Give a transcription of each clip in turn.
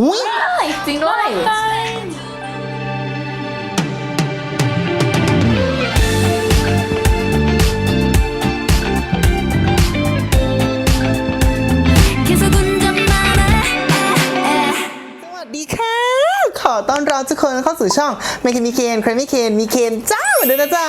อุ้ยจริงด้วยดีค่ะ ขอต้อนรับทุกคนเข้าสู่ช่องไมเคนมีเคนใครไม่เคนมีเคนเจ้าเด้วยนะจ๊ะ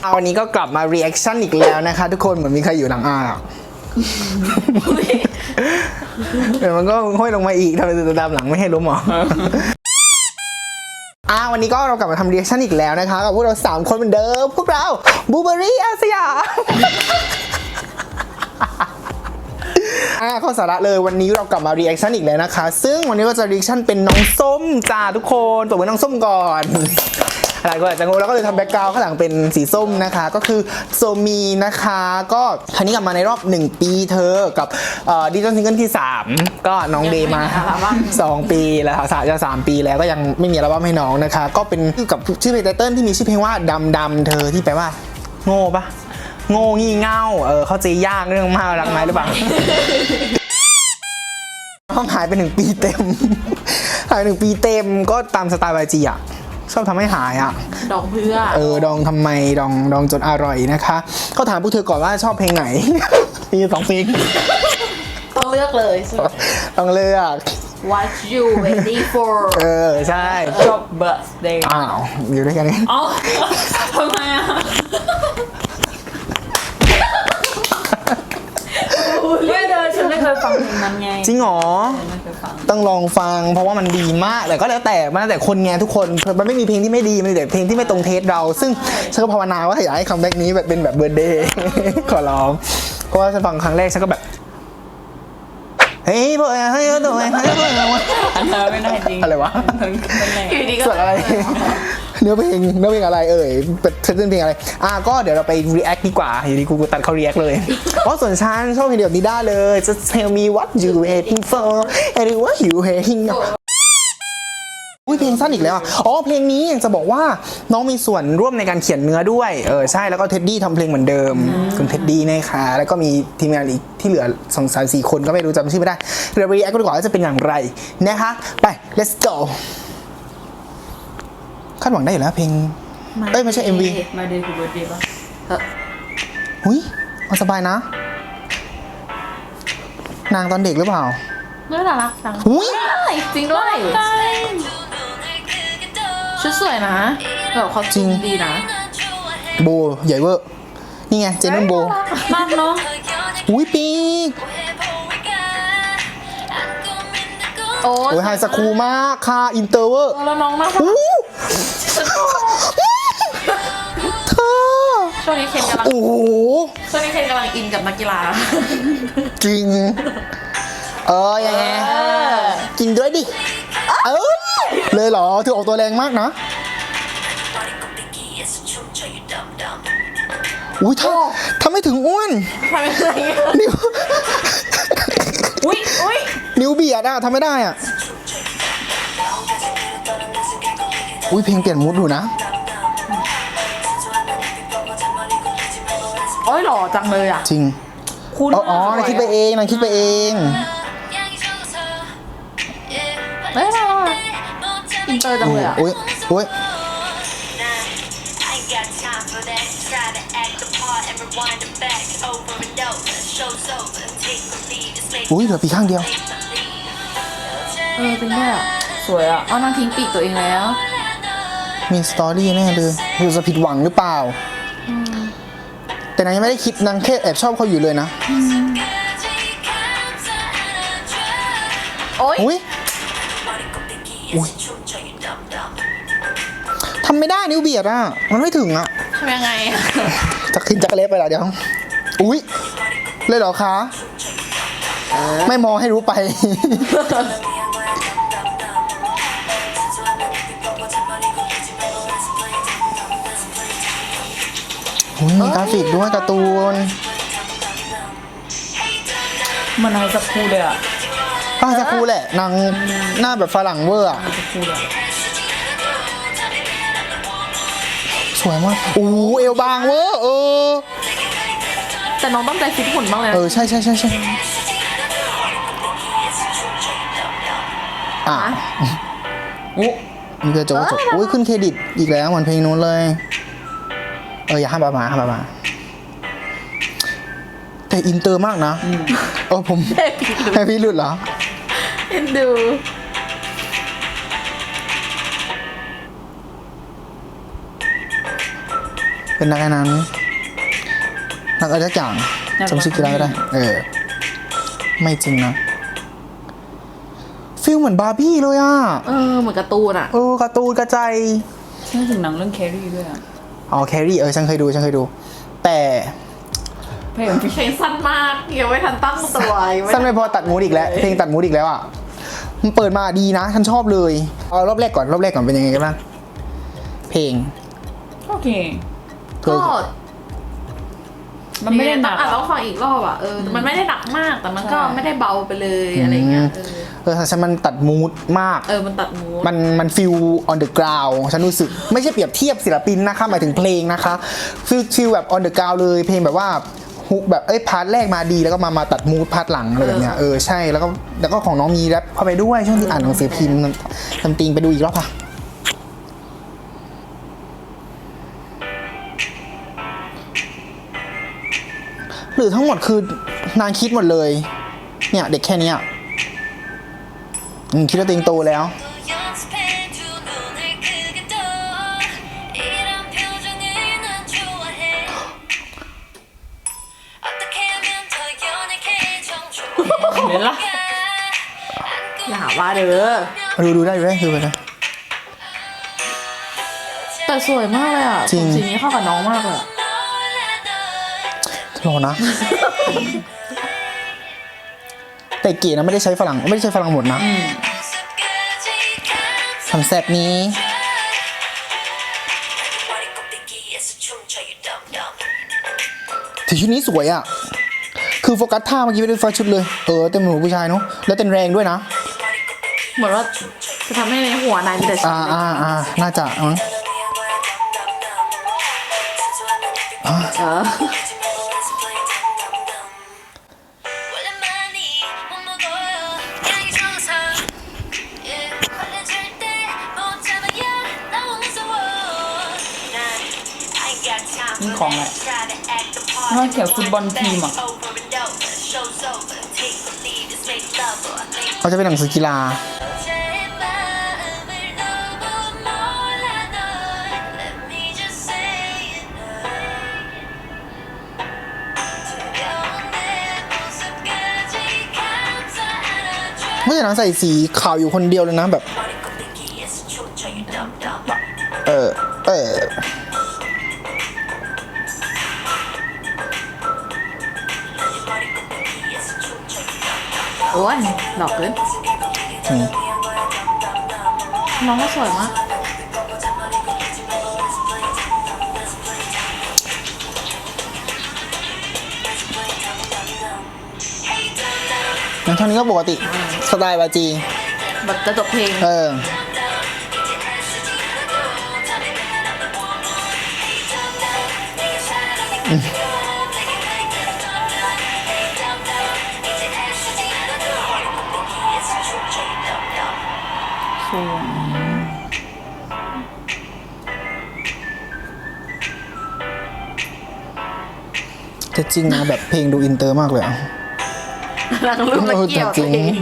เอาวันนี้ก็กลับมาเรีแอคชั่นอีกแล้วนะคะ ทุกคนเหมือนมีใครอยู่หลังอะ เดี๋ยวมันก็ห้อยลงมาอีกทำไมจะตามหลังไม่ให้ล้มหรออ่าวันนี้ก็เรากลับมาทำ reaction อีกแล้วนะคะกับพวกเรา 3 คนเหมือนเดิม พวกเราบูเบอรี่อาสยามอ่าข้าสาระเลยวันนี้เรากลับมา reaction อีกแล้วนะคะ ซึ่งวันนี้ก็จะ reaction เป็นน้องส้มจ้าทุกคนตัวเป็นน้องส้มก่อน หลายคนอาจจะงงแล้วก็เลยทำแบ็กกราวข้างหลังเป็นสีส้มนะคะ ก็คือโซมีนะคะ ก็ครั้งนี้กลับมาในรอบ 1 ปีเธอกับดิจิทัลซิงเกิลที่ 3 ก็น้องเดย์มา 2 ปีแล้วค่ะจะสามปีแล้วก็ยังไม่มีอัลบั้มให้น้องนะคะ ก็เป็นกับชื่อเพลงไตเติ้ลที่มีชื่อเพลงว่าดำดำๆเธอที่แปลว่า โง่ปะโง่งี่เง่าเออเข้าใจยากเรื่องมากรักไหมหรือเปล่าห้องหายไปหนึ่งปีเต็ม หายไปหนึ่งปีเต็มก็ตามสไตล์วายจีอะ ชอบทำให้หายอะ ดอกเพื่อ เออ ดองทำไม ดอง ดองจนอร่อยนะคะ ก็ถามพวกเธอก่อนว่าชอบเพลงไหน มีอยู่สองเพลง ต้องเลือกเลยใช่ไหมต้องเลือก What you ready for เออ ใช่จบ birthday อ้าว อยู่ด้วยกันนี่เอ้าทำไมอะไม่ เดินฉันไม่เคยฟังเพลงนั้นไงจริงเหรอ ไม่เคยฟัง ต้องลองฟังเพราะว่ามันดีมากแต่ก็แล้วแต่มันแล้วแต่คนไงทุกคนมันไม่มีเพลงที่ไม่ดีมันมีแต่เพลงที่ไม่ตรงเทสเรา ซึ่งฉันก็ภาวนาว่าอยากให้คัมแบ็กนี้แบบเป็นแบบเบ r ร์ d เดย์ ขอร้องเพราะว่าฉันฟังครั้งแรกฉันก็แบบเฮ้ยพวกเอ้ยเฮ้ยตัวเองเฮ้ยพวกเอ้ยอันเธอไม่ได้จริงอะไรวะอยู่ดีก็ส่วนอะไร เนื้อเพลงเนื้อเพลงอะไรเอ่ยเป็นเส้นเพลงอะไร อะก็เดี๋ยวเราไป react ดีกว่าอยู่ดีกูกูตัดเข้า react เลย เพราะส่วนฉันชอบเพลงเดียวนี้ได้เลย just tell me what you waiting for and what you waiting for อุ้ยเพลงสั้นอีกแล้วอะอ๋อเพลงนี้ยังจะบอกว่าน้องมีส่วนร่วมในการเขียนเนื้อด้วยเออใช่แล้วก็เท็ดดี้ทำเพลงเหมือนเดิม คุณเท็ดดี้นะคะแล้วก็มีทีมงานอีกที่เหลือสองสามสี่คนก็ไม่รู้จำชื่อไม่ได้เดี๋ยว react กันดีกว่าว่าจะเป็นอย่างไรนะคะไป let's go คาดหวังได้อยู่แล้วเพลง เอ้ยไม่ใช่ MV มาเดย์คือ birthday ป่ะเออหุยเอาสบายนะ นางตอนเด็กหรือเปล่าน่ารักจังหุยจริงด้วยชุดสวยนะแบบเขาจริงดีนะ โบใหญ่เวอร์ นี่ไงเจนนุ่นโบมากเนาะหุยปีกโอ้โอ้ยไฮสคูลมากค่ะ อินเตอร์เวอร์แล้วน้องน่ารักอู้เช่วงนี้เคนกำลังโอ้โหช่วงนี้เคนกำลังอินกับนักกีฬา จริง เออยังไงเออ กินด้วยดิ เออเลยเหรอเธอออกตัวแรงมากนะ อุ้ยถ้าทำไม่ถึงอ้วน ทำอะไรอะนิ้ว อุ้ยอุ้ยนิ้วเบียดอะทำไม่ได้อะอุ้ยเพลงเปลี่ยนมูดดูนะ โอ้ยหล่อจังเลยอะ จริงคุณอ๋ออ๋อนางคิดไปเองนางคิดไปเองเฮ้ยน่ารักอินเตอร์จังเลยอะ อุ้ยอุ้ยอุ้ยเหลือปีข้างเดียว เออจริงด้วยอะสวยอะเอานางทิ้งปีกตัวเองแล้ว มีสตอรี่แน่เลยคือจะผิดหวังหรือเปล่าแต่ นางยังไม่ได้คิดนางแค่แอบชอบเขาอยู่เลยนะ โอ้ยอุ้ยอุ้ยทำไม่ได้นิ้วเบียดอะ มันไม่ถึงอะทำยังไงอะจักทิ้งจักรเล็บไปละเดี๋ยว อุ้ยเลยเหรอคะ ไม่มองให้รู้ไป มีกราฟิกด้วยการ์ตูนมันไฮสคูลเลยอะป้าจะคูแหละนางหน้าแบบฝรั่งเวอร์อะสคูลเลยสวยมากโอ้โหเอวบางเวอร์เออ แต่น้องต้องใจฟิตหุ่นบ้างเลยนะเออใช่ใช่ใช่ใช่อะโอ้นี่คือโจ๊กโจ๊กอุ้ยขึ้นเครดิตอีกแล้วเหมือนเพลงนู้นเลย เอออย่าห้ามประมาห้ามประมา แต่อินเตอร์มากนะเออผมเด็กหรือให้พี่หลุดเหรอเอ็นดู เป็นนักอะไรนั้นนักอะไรสักอย่างจำชื่อกีฬาไม่ได้ เออ ไม่จริงนะฟิลเหมือนบาร์บี้เลยอะ เออเหมือนการ์ตูนอะ เออการ์ตูนกระจายฉันนึกถึงหนังเรื่องแครี่ด้วยอะ อ๋อแครี่เออฉันเคยดูฉันเคยดู แต่เพลงพี่เพลงสั้นมากยังไม่ทันตั้งตัวยังสั้นไม่พอตัดมูดอีกแล้วเพลงตัดมูดอีกแล้วอะมันเปิดมาดีนะ ฉันชอบเลยเอารอบแรกก่อนรอบแรกก่อนเป็นยังไงกันบ้างเพลงโอเคก็ มันไม่ได้หนักอะอะต้องฟังอีกรอบอะเออมันไม่ได้หนักมาก แต่มันก็ไม่ได้เบาไปเลยอะไรเงี้ยเออเออฉันมันตัดมูดมาก เออมันตัดมูด มันมันฟิล on the ground ฉันรู้สึก ไม่ใช่เปรียบเทียบศิลปินนะคะหมายถึงเพลงนะคะฟิลฟิลแบบ on the ground เลยเพลงแบบว่าฮุกแบบเอ้ยพาร์ทแรกมาดีแล้วก็มามาตัดมูดพาร์ทหลังอะไรแบบเนี้ยเออใช่แล้วก็แล้วก็ของน้องมีแรปเข้าไปด้วยช่วงที่อ่านหนังสือพิมพ์ทำติงไปดูอีกรอบค่ะ หรือทั้งหมดคือนางคิดหมดเลย เนี่ยเด็กแค่นี้อืมคิดว่าตัวเองโตแล้ว เห็นละอย่าหว่าเด้อดูดูได้อยู่ไหมดูไปนะ แต่สวยมากเลยอะจริงสีนี้เข้ากับน้องมากเลย รอนะ แต่เก๋นะไม่ได้ใช้ฝรั่งไม่ได้ใช้ฝรั่งหมดนะคอนเซปต์นี้ถือชุดนี้สวยอะ คือโฟกัสท่าเมื่อกี้ไม่ได้โฟกัสชุดเลย เออเต็มหนูผู้ชายเนาะแล้วเต้นแรงด้วยนะ เหมือนว่าจะทำให้ในหัวนายมีแต่ชิ้อ่านอ่าอ่าน่าจะมั้ง เออ ของอะถ้าเขียวฟุตบอลทีมอะเขาจะเป็นหนังสือกีฬาไม่ใช่นางใส่สีขาวอยู่คนเดียวเลยนะแบบ เออ เออ โอ้ยดอกเกินอืมน้องก็สวยมากงั้นเท่านี้ก็ปกติ สไตล์บาจี แบบจะจบเพลง เออ สวยแต่จริงนะแบบเพลงดูอินเตอร์มากเลยอะนางรูปมาเกี่ยวจริตัวงเอง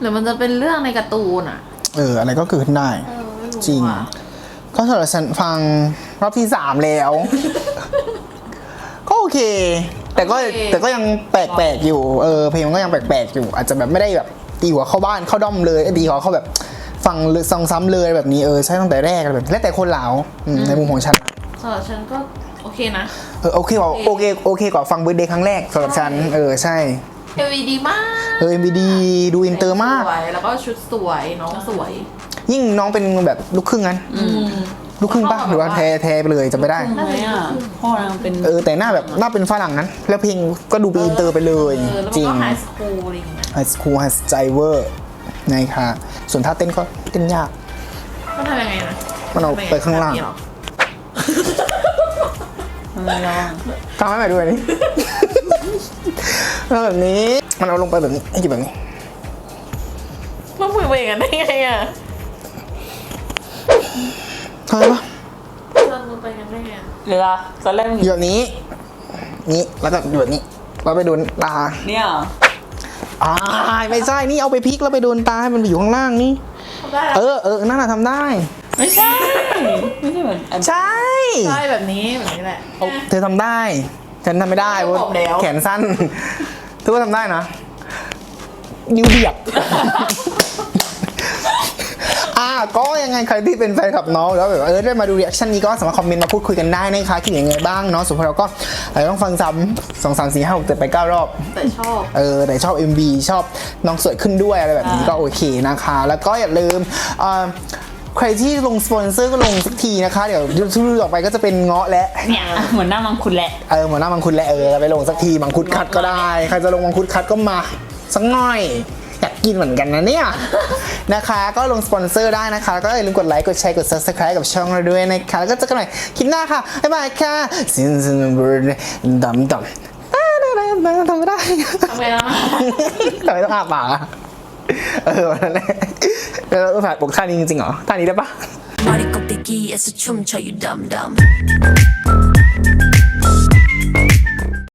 หรือมันจะเป็นเรื่องในการ์ตูนอะ เอออะไรก็เกิดขึ้นได้ เออไม่รู้จริงอะก็สำหรับฉันฟังรอบที่สามแล้ว ก็โอเค แต่ก็แต่ก็ยังแปลกๆอยู่เออเพลงมันก็ยังแปลกๆอยู่ อาจจะแบบไม่ได้แบบตีหัวเข้าบ้านเข้าด้อมเลยเอ้ยตีหัวเข้าแบบฟังเลยซองซ้ำเลยแบบนี้เออใช่ตั้งแต่แรกอะไรแบบแล้วแต่คนเหลาอืมในมุมของฉัน สำหรับฉันก็โอเคนะ เออโอเคกว่าโอเคโอเคกว่าฟังเบิร์ดเดย์ครั้งแรกสำหรับฉัน เออใช่ เอวีดีมากเออ MVD ดูอินเตอร์มาก สวยแล้วก็ชุดสวยน้องสวย ยิ่งน้องเป็นแบบลูกครึ่งงั้นลูกครึ่งปะหรือว่าแท้แท้ไปเลยจะไม่ได้ ทำไมอะพ่อนางเป็นเออแต่หน้าแบบหน้าเป็นฝรั่งนั้น แล้วเพลงก็ดูเป็นอินเตอร์ไปเลย เออแล้วจมันริงก็ไฮสคูลอะไรอย่างเงี้ยไฮสคูลไฮสไจเวอร์นะคะส่วนท่าเต้นก็เต้นยาก มันทำยังไงนะมันเอาไปข้างล่างแบบนี้เหรอมันไม่ร้องทำให้ใหม่ด้วยนี่ เอาแบบนี้มันเอาลงไปแบบนี้ให้หยิบแบบนี้มันมือไปอย่างนั้นได้ไงอะทำไมปะเรามือไปอย่างนั้นได้ไงอะเวลาตอนแรกมันอยู่แบบนี้ นี้แล้วก็อยู่แบบนี้แล้วไปโดนตาเนี่ยเหรออ่าไม่ใช่นี่เอาไปพลิกแล้วไปโดนตาให้มันไปอยู่ข้างล่างนี่ทำได้เอแล้วอเออนั่นน่ะทำได้ ไม่ใช่ ไม่ใช่เหมือนอันใช่ใช่แบบนี้แบบนี้แหละ เธอทำได้ ฉันทำไม่ได้เพราะบอกแล้ว แขนสั้นเธอก็ทำได้นะนิ้วเดียบ อ่าก็ยังไงใครที่เป็นแฟนคลับน้องแล้วแบบว่าเออได้มาดูรีแอคชั่นนี้ก็สามารถคอมเมนต์มาพูดคุยกันได้นะคะคิดยังไงบ้างเนาะส่วนพวกเราก็อาจจะต้องฟังซ้ำสองสามสี่ห้าหกเจ็ดไปเก้ารอบ แต่ชอบ เออแต่ชอบ MV ชอบน้องสวยขึ้นด้วยอะไรแบบนี้ก็โอเคนะคะ แล้วก็อย่าลืมเอ่อ ใครที่ลงสปอนเซอร์ก็ลงสักทีนะคะ เดี๋ยวทุกๆต่อไปก็จะเป็นเงาะและเนี่ยเหมือนหน้ามังคุดแหละเออหมอหน้ามังคุดและเออไปลงสักทีมังคุดคัดก็ได้ใครจะลงมังคุดคัดก็มาสักหน่อยอยากกินเหมือนกันนะเนี่ยนะคะก็ลงสปอนเซอร์ได้นะคะ ก็อย่าลืมกดไลค์กดแชร์กด subscribe กับช่องเราด้วยนะคะแล้วก็เจอกันใหม่คลิปหน้าค่ะบ๊ายบายค่ะซินซินเบิร์ดดำดำทำไม่ได้ทำไงแล้วนะทำไมต้องอาปากอะเออวันนั้นแหละแล้ว เราถ่ายปกท่านี้จริงๆเหรอท่านี้ได้ปะ